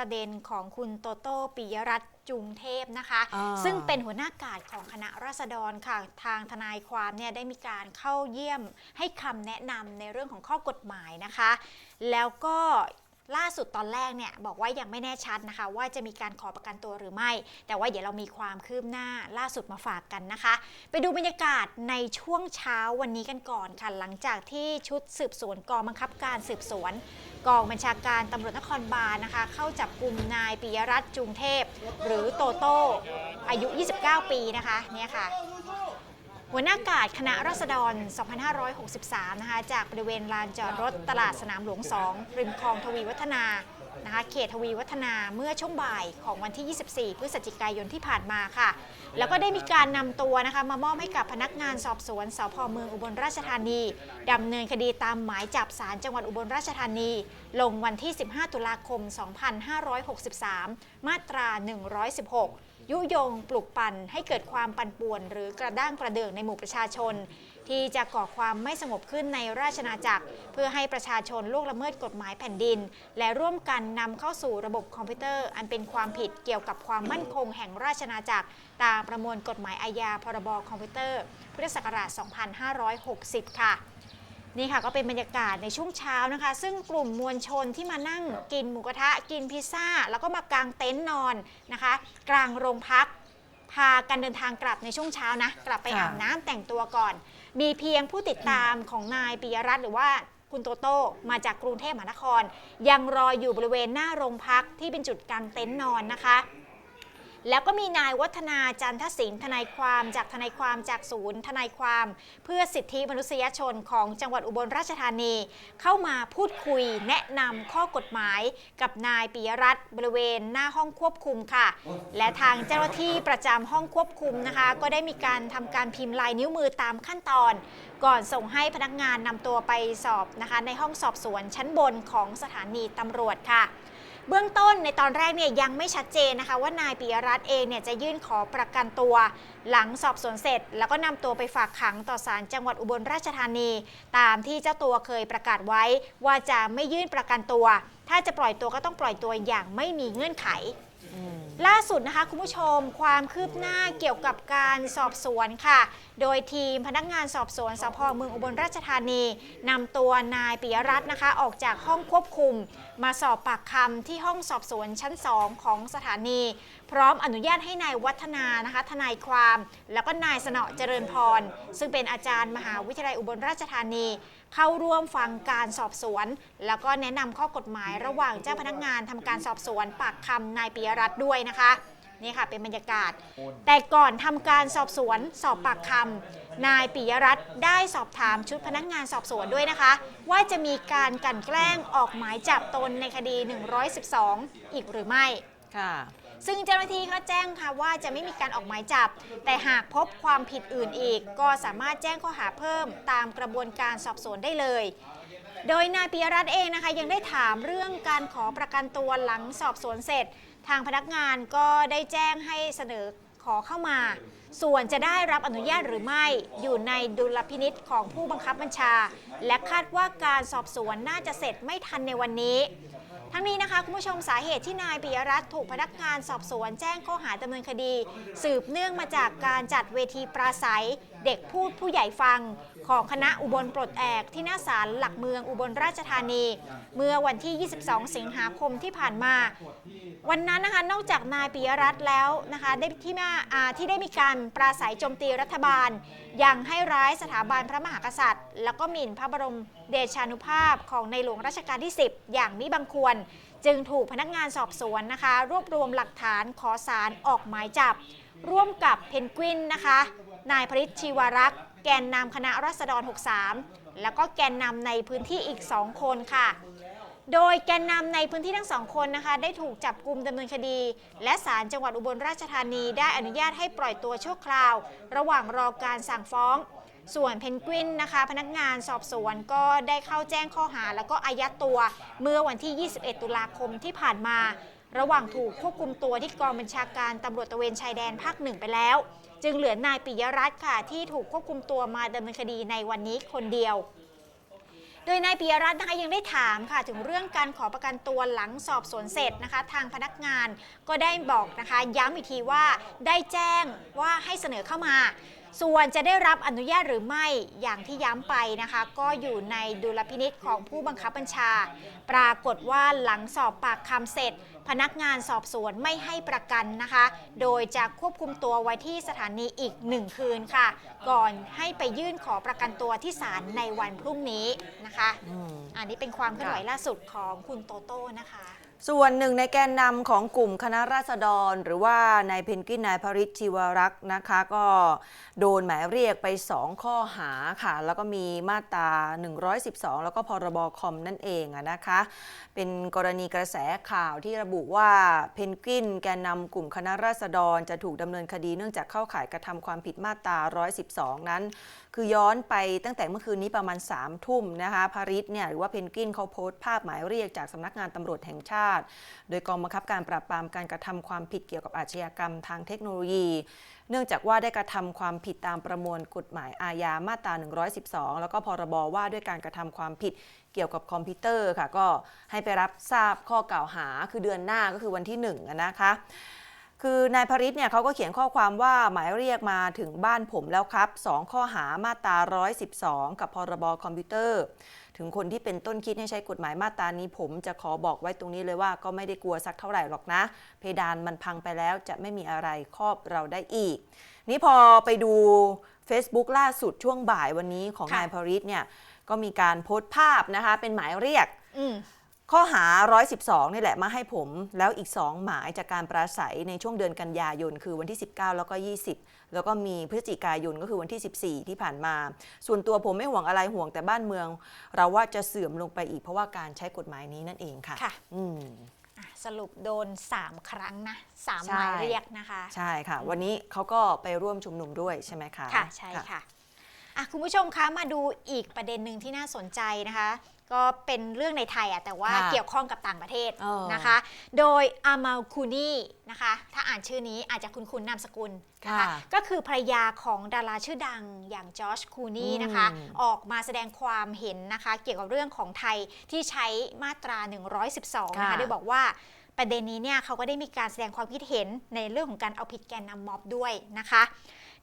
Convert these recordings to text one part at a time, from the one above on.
ประเด็นของคุณโตโต้ปิยรัตน์จุงเทพนะคะอ่าซึ่งเป็นหัวหน้ากาดของคณะราษฎรค่ะ ทางทนายความเนี่ยได้มีการเข้าเยี่ยมให้คำแนะนำในเรื่องของข้อกฎหมายนะคะ แล้วก็ ล่าสุดตอนแรกเนี่ยบอกว่ายังไม่แน่ชัดนะคะ ว่าจะมีการขอประกันตัวหรือไม่ แต่ว่าเดี๋ยวเรามีความคืบหน้าล่าสุดมาฝากกันนะคะ ไปดูบรรยากาศในช่วงเช้าวันนี้กันก่อนค่ะ หลังจากที่ชุดสืบสวนกองบังคับการสืบสวน กองบัญชาการตำรวจนครบาลนะคะ เข้าจับกลุ่มนายปิยรัตน์จุงเทพ หรือโตโต้อายุ 29 ปีนะคะเนี่ยค่ะ หัวหน้ากาดคณะรัษฎร 2563 นะคะ จากบริเวณลานจอดรถตลาดสนามหลวง 2 ริมคลองทวีวัฒนา นะคะเขตทวีวัฒนาเมื่อช่วงบ่ายของวันที่ 24 พฤศจิกายนที่ผ่านมาค่ะ แล้วก็ได้มีการนำตัวนะคะมามอบให้กับพนักงานสอบสวนสพเมืองอุบลราชธานีดำเนินคดีตามหมายจับศาลจังหวัดอุบลราชธานี ลงวันที่ 15 ตุลาคม 2563 มาตรา 116 ยุยงปลุกปั่นให้เกิดความปั่นป่วน หรือกระด้างกระเดื่องในหมู่ประชาชน ที่จะก่อความไม่สงบขึ้นในราชนาจักร เพื่อให้ประชาชนล่วงละเมิดกฎหมายแผ่นดิน และร่วมกันนำเข้าสู่ระบบคอมพิวเตอร์ อันเป็นความผิดเกี่ยวกับความมั่นคงแห่งราชนาจักร ตามประมวลกฎหมายอาญาพรบคอมพิวเตอร์พุทธศักราช 2560 ค่ะนี่ค่ะก็เป็นบรรยากาศในช่วงเช้านะคะ ซึ่งกลุ่มมวลชนที่มานั่งกินหมูกระทะกินพิซซ่า แล้วก็มากางเต็นท์นอนนะคะ กลางโรงพัก พากันเดินทางกลับในช่วงเช้านะ กลับไปอาบน้ำแต่งตัวก่อน มีเพียงผู้ติดตามของนายปิยรัตน์หรือว่าคุณโตโต้มาจากกรุงเทพมหานคร ยังรออยู่บริเวณหน้าโรงพักที่เป็นจุดกางเต็นท์นอนนะคะ แล้วก็มีนายวัฒนาจันทศิลป์ทนายความจากทนายความจากศูนย์ ทนายความ เพื่อสิทธิมนุษยชนของจังหวัดอุบลราชธานี เข้ามาพูดคุยแนะนำข้อกฎหมายกับนายปิยรัตน์บริเวณหน้าห้องควบคุมค่ะ และทางเจ้าหน้าที่ประจำห้องควบคุมนะคะ ก็ได้มีการทำการพิมพ์ลายนิ้วมือตามขั้นตอน ก่อนส่งให้พนักงานนำตัวไปสอบนะคะในห้องสอบสวนชั้นบนของสถานีตำรวจค่ะ เบื้องต้นในตอนแรกเนี่ยยังไม่ชัดเจนนะคะ ว่านายปิยรัตน์เองเนี่ยจะยื่นขอประกันตัวหลังสอบสวนเสร็จ แล้วก็นำตัวไปฝากขังต่อศาลจังหวัดอุบลราชธานี ตามที่เจ้าตัวเคยประกาศไว้ ว่าจะไม่ยื่นประกันตัว ถ้าจะปล่อยตัวก็ต้องปล่อยตัวอย่างไม่มีเงื่อนไข ล่าสุดนะคะคุณผู้ชมความคืบหน้าเกี่ยวกับการสอบสวนค่ะ โดยทีมพนักงานสอบสวนสพเมืองอุบลราชธานีนำตัวนายปิยรัตน์นะคะ ออกจากห้องควบคุม มาสอบปากคำที่ห้องสอบสวนชั้น 2 ของสถานี พร้อมอนุญาตให้นายวัฒนานะคะทนายความ แล้วก็นายสนอเจริญพร ซึ่งเป็นอาจารย์มหาวิทยาลัยอุบลราชธานี เข้าร่วมฟังการสอบสวน แล้วก็แนะนำข้อกฎหมายระหว่างเจ้าพนักงานทำการสอบสวนปากคำนายปิยรัตน์ด้วยนะคะ นี่ค่ะเป็นบรรยากาศ แต่ก่อนทำการสอบสวนสอบปากคำนายปิยรัตน์ได้สอบถามชุดพนักงานสอบสวนด้วยนะคะ ว่าจะมีการกลั่นแกล้งออกหมายจับตนในคดี 112 อีกหรือไม่ค่ะ ซึ่งเจ้าหน้าที่ก็แจ้งค่ะว่าจะไม่มีการออกหมายจับ แต่หากพบความผิดอื่นอีก ก็สามารถแจ้งข้อหาเพิ่มตามกระบวนการสอบสวนได้เลย โดยนายปิยรัตน์เองนะคะยังได้ถามเรื่องการขอประกันตัวหลังสอบสวนเสร็จ ทางพนักงานก็ได้แจ้งให้เสนอขอเข้ามา ส่วนจะได้รับอนุญาตหรือไม่ อยู่ในดุลพินิษของผู้บังคับบัญชา และคาดว่าการสอบสวนน่าจะเสร็จไม่ทันในวันนี้ ทั้งนี้นะคะ คุณผู้ชมสาเหตุที่นายปิยรัตน์ถูกพนักงานสอบสวน แจ้งข้อหาดำเนินคดี สืบเนื่องมาจากการจัดเวทีปราศัย เด็กพูดผู้ใหญ่ฟัง ของคณะอุบลปลดแอกที่หน้าศาลหลักเมืองอุบลราชธานี เมื่อวันที่ 22 สิงหาคมที่ผ่านมา วันนั้นนะคะนอกจากนายปิยรัตน์แล้วนะคะได้ที่มาอ่าที่ได้มีการปราศัยโจมตีรัฐบาล ยังให้ร้ายสถาบันพระมหากษัตริย์ แล้วก็หมิ่นพระบรมเดชานุภาพของในหลวงรัชกาลที่ 10 อย่างมิบังควร จึงถูกพนักงานสอบสวนนะคะ รวบรวมหลักฐานขอสารออกหมายจับ ร่วมกับเพนกวินนะคะ นายพริชชีวรักษ์ แกนนำคณะรัษฎร 63 แล้วก็แกนนำในพื้นที่อีก 2 คนค่ะ โดยแกนนำในพื้นที่ทั้งสองคนนะคะ ได้ถูกจับกลุ่มดำเนินคดี และศาลจังหวัดอุบลราชธานีได้อนุญาตให้ปล่อยตัวชั่วคราว ระหว่างรอการสั่งฟ้อง ส่วนเพนกวินนะคะ พนักงานสอบสวนก็ได้เข้าแจ้งข้อหา แล้วก็อายัดตัวเมื่อวันที่ 21 ตุลาคมที่ผ่านมา ระหว่างถูกควบคุมตัวที่กองบัญชาการตำรวจตระเวนชายแดนภาคหนึ่งไปแล้ว จึงเหลือนายปิยรัตน์ค่ะที่ถูกควบคุมตัวมาดำเนินคดีในวันนี้คนเดียว โดยนายปิยรัตน์นะคะยังได้ถามค่ะถึงเรื่องการขอประกันตัวหลังสอบสวนเสร็จนะคะ ทางพนักงานก็ได้บอกนะคะ ย้ำอีกทีว่าได้แจ้งว่าให้เสนอเข้ามาส่วนจะได้รับอนุญาตหรือไม่อย่างที่ย้ำไปนะคะ ก็อยู่ในดุลพินิษของผู้บังคับบัญชา ปรากฏว่าหลังสอบปากคำเสร็จ พนักงานสอบสวนไม่ให้ประกันนะคะ โดยจะควบคุมตัวไว้ที่สถานีอีกหนึ่งคืนค่ะ ก่อนให้ไปยื่นขอประกันตัวที่ศาลในวันพรุ่งนี้นะคะอืมอันนี้เป็นความเคลื่อนไหวล่าสุดของคุณโตโต้นะคะ ส่วนหนึ่งในแกนนำของกลุ่มคณะราษฎร หรือว่านายเพนกวินนายพริชชีวรักษ์นะคะ ก็โดนหมายเรียกไป 2 ข้อหาค่ะ แล้วก็มีมาตรา 112 แล้วก็พรบคอมนั่นเองนะคะ เป็นกรณีกระแสข่าวที่ระบุว่าเพนกวินแกนนำกลุ่มคณะราษฎรจะถูกดำเนินคดีเนื่องจากเข้าข่ายกระทำความผิดมาตรา 112 นั้น คือย้อนไปตั้งแต่เมื่อคืนนี้ประมาณ3ทุ่มนะคะพาริสเนี่ยหรือว่าเพนกวินเขาโพสต์ภาพหมายเรียกจากสำนักงานตำรวจแห่งชาติโดยกองบังคับการปราบปรามการกระทำความผิดเกี่ยวกับอาชญากรรมทางเทคโนโลยี เนื่องจากว่าได้กระทำความผิดตามประมวลกฎหมายอาญามาตรา 112 แล้วก็พรบว่าด้วยการกระทำความผิดเกี่ยวกับคอมพิวเตอร์ค่ะก็ให้ไปรับทราบข้อกล่าวหาคือเดือนหน้าก็คือวันที่1นะคะ คือนายพริตเนี่ยเขาก็เขียนข้อความว่าหมายเรียกมาถึงบ้านผมแล้วครับ 2 ข้อหามาตรา 112 กับพรบคอมพิวเตอร์ ถึงคนที่เป็นต้นคิดให้ใช้กฎหมายมาตรานี้ ผมจะขอบอกไว้ตรงนี้เลยว่าก็ไม่ได้กลัวสักเท่าไหร่หรอกนะ เพดานมันพังไปแล้วจะไม่มีอะไรครอบเราได้อีก นี่พอไปดู Facebook ล่าสุดช่วงบ่ายวันนี้ของค่ะนายพริตเนี่ยก็มีการโพสต์ภาพนะคะเป็นหมายเรียกอืม ข้อหา 112 นี่แหละมาให้ผม แล้วอีก 2 หมายจากการปราศัยในช่วงเดือนกันยายน คือวันที่ 19 แล้วก็ 20 แล้วก็มีพฤศจิกายนก็คือวันที่ 14 ที่ผ่านมา ส่วนตัวผมไม่ห่วงอะไรห่วงแต่บ้านเมือง เราว่าจะเสื่อมลงไปอีกเพราะว่าการใช้กฎหมายนี้นั่นเองค่ะค่ะอืมอะสรุปโดน 3 ครั้งนะสามใช่หมายเรียกนะคะ ใช่ค่ะ วันนี้เขาก็ไปร่วมชุมนุมด้วยใช่ไหมคะค่ะใช่ค่ะ อะคุณผู้ชมคะมาดูอีกประเด็นหนึ่งที่น่าสนใจนะคะ ก็เป็นเรื่องในไทยอะแต่ว่าค่ะเกี่ยวข้องกับต่างประเทศเออนะคะ โดยอามาลคูนีนะคะ ถ้าอ่านชื่อนี้อาจจะคุ้นๆนามสกุลนะคะค่ะก็คือภรรยาของดาราชื่อดังอย่างจอร์จคูนีนะคะ อืม ออกมาแสดงความเห็นนะคะ เกี่ยวกับเรื่องของไทยที่ใช้มาตรา 112 นะคะค่ะ โดยบอกว่าประเด็นนี้เนี่ยเขาก็ได้มีการแสดงความคิดเห็นในเรื่องของการเอาผิดแกนนำม็อบด้วยนะคะ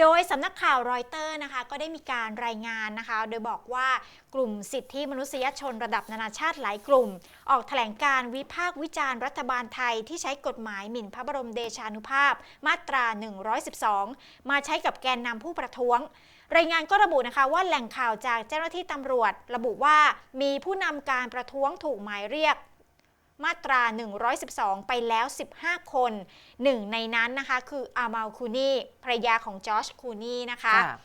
โดยสำนักข่าวรอยเตอร์นะคะก็ได้มีการรายงานนะคะ โดยบอกว่ากลุ่มสิทธิมนุษยชนระดับนานาชาติหลายกลุ่ม ออกแถลงการวิพากษ์วิจารณ์รัฐบาลไทยที่ใช้กฎหมายหมิ่นพระบรมเดชานุภาพ มาตรา 112 มาใช้กับแกนนำผู้ประท้วงรายงานก็ระบุนะคะว่าแหล่งข่าวจากเจ้าหน้าที่ตำรวจ ระบุว่ามีผู้นำการประท้วงถูกหมายเรียก มาตรา 112 ไปแล้ว 15 คนหนึ่งในนั้นนะคะคืออามาลคูนีภรรยาของจอร์จคูนีนะคะค่ะ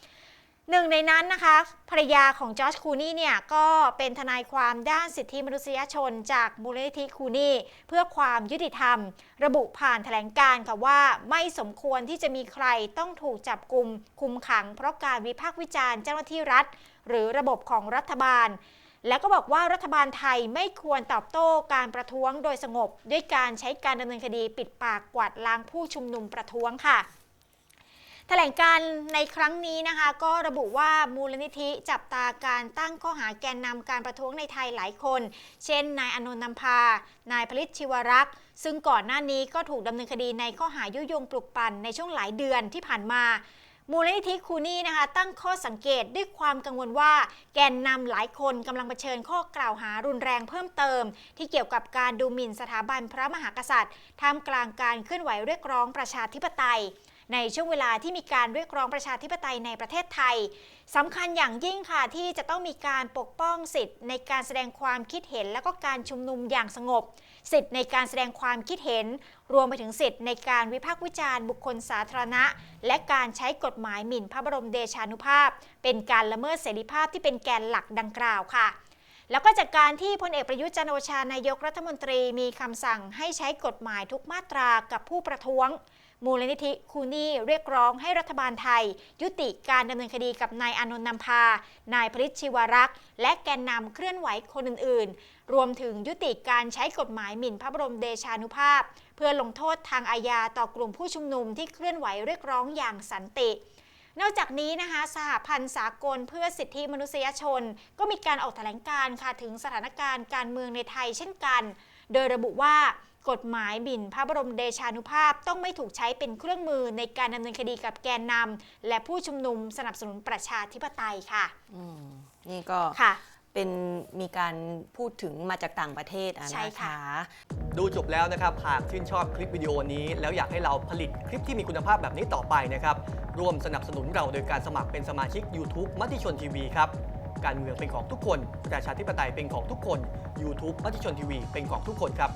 หนึ่งในนั้นนะคะภรรยาของจอร์จคูนี่เนี่ยก็เป็นทนายความด้านสิทธิมนุษยชนจากมูลนิธิคูนี่เพื่อความยุติธรรม ระบุผ่านแถลงการณ์ค่ะว่าไม่สมควรที่จะมีใครต้องถูกจับกลุ่มคุมขัง เพราะการวิพากษ์วิจารณ์เจ้าหน้าที่รัฐ หรือระบบของรัฐบาล แล้วก็บอกว่ารัฐบาลไทยไม่ควรตอบโต้การประท้วงโดยสงบ ด้วยการใช้การดำเนินคดีปิดปากกวาดล้างผู้ชุมนุมประท้วงค่ะแถลงการในครั้งนี้นะคะ ก็ระบุว่ามูลนิธิจับตาการตั้งข้อหาแกนนำการประท้วงในไทยหลายคน เช่น นายอนนท์นำพา นายผลิตชิวรักษ์ ซึ่งก่อนหน้านี้ก็ถูกดำเนินคดีในข้อหายุยงปลุกปั่นในช่วงหลายเดือนที่ผ่านมา มูลนิธิคูนี่นะคะตั้งข้อสังเกตด้วยความกังวลว่า แกนนำหลายคนกำลังเผชิญข้อกล่าวหารุนแรงเพิ่มเติม ที่เกี่ยวกับการดูหมิ่นสถาบันพระมหากษัตริย์ท่ามกลางการเคลื่อนไหวเรียกร้องประชาธิปไตย ในช่วงเวลาที่มีการเรียกร้องประชาธิปไตยในประเทศไทยสำคัญอย่างยิ่งค่ะที่จะต้องมีการปกป้องสิทธิ์ในการแสดงความคิดเห็นและก็การชุมนุมอย่างสงบ สิทธิ์ในการแสดงความคิดเห็น รวมไปถึงสิทธิ์ในการวิพากษ์วิจารณ์บุคคลสาธารณะ และการใช้กฎหมายหมิ่นพระบรมเดชานุภาพ เป็นการละเมิดเสรีภาพที่เป็นแกนหลักดังกล่าวค่ะแล้วก็จากการที่พลเอกประยุทธ์จันโอชานายกรัฐมนตรีมีคำสั่งให้ใช้กฎหมายทุกมาตรากับผู้ประท้วง มูลนิธิคูนี่เรียกร้องให้รัฐบาลไทย ยุติการดำเนินคดีกับนายอานนท์นำพา นายพลิตชิวรักษ์ และแกนนำเคลื่อนไหวคนอื่น ๆ รวมถึงยุติการใช้กฎหมายหมิ่นพระบรมเดชานุภาพ เพื่อลงโทษทางอาญาต่อกลุ่มผู้ชุมนุมที่เคลื่อนไหวเรียกร้องอย่างสันตินอกจากนี้นะคะสหพันธ์สากลเพื่อสิทธิมนุษยชน ก็มีการออกแถลงการณ์ค่ะถึงสถานการณ์การเมืองในไทยเช่นกัน โดยระบุว่า กฎหมายบินพระบรมเดชานุภาพต้องไม่ถูกใช้เป็นเครื่องมือในการดำเนินคดีกับแกนนำและผู้ชุมนุมสนับสนุนประชาธิปไตยค่ะอืมนี่ก็ค่ะเป็นมีการพูดถึงมาจากต่างประเทศอะใช่นะค่ะคะดูจบแล้วนะครับ หากชื่นชอบคลิปวิดีโอนี้ แล้วอยากให้เราผลิตคลิปที่มีคุณภาพแบบนี้ต่อไปนะครับ ร่วมสนับสนุนเราโดยการสมัครเป็นสมาชิก YouTube มติชนทีวีครับ การเมืองเป็นของทุกคน ประชาธิปไตยเป็นของทุกคน YouTube มติชนทีวีเป็นของทุกคนครับ